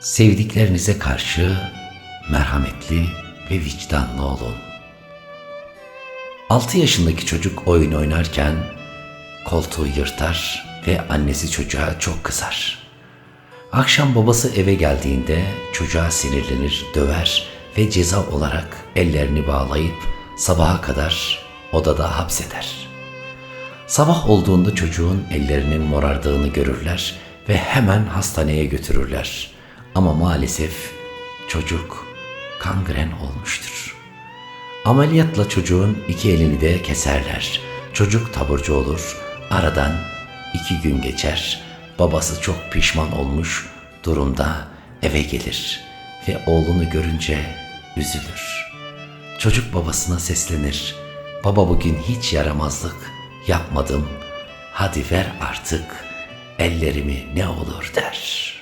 Sevdiklerinize karşı merhametli ve vicdanlı olun. 6 yaşındaki çocuk oyun oynarken koltuğu yırtar ve annesi çocuğa çok kızar. Akşam babası eve geldiğinde çocuğa sinirlenir, döver ve ceza olarak ellerini bağlayıp sabaha kadar odada hapseder. Sabah olduğunda çocuğun ellerinin morardığını görürler ve hemen hastaneye götürürler. Ama maalesef çocuk kangren olmuştur. Ameliyatla çocuğun iki elini de keserler. Çocuk taburcu olur. Aradan iki gün geçer. Babası çok pişman olmuş durumda eve gelir ve oğlunu görünce üzülür. Çocuk babasına seslenir. Baba bugün hiç yaramazlık yapmadım. Hadi ver artık ellerimi ne olur der.''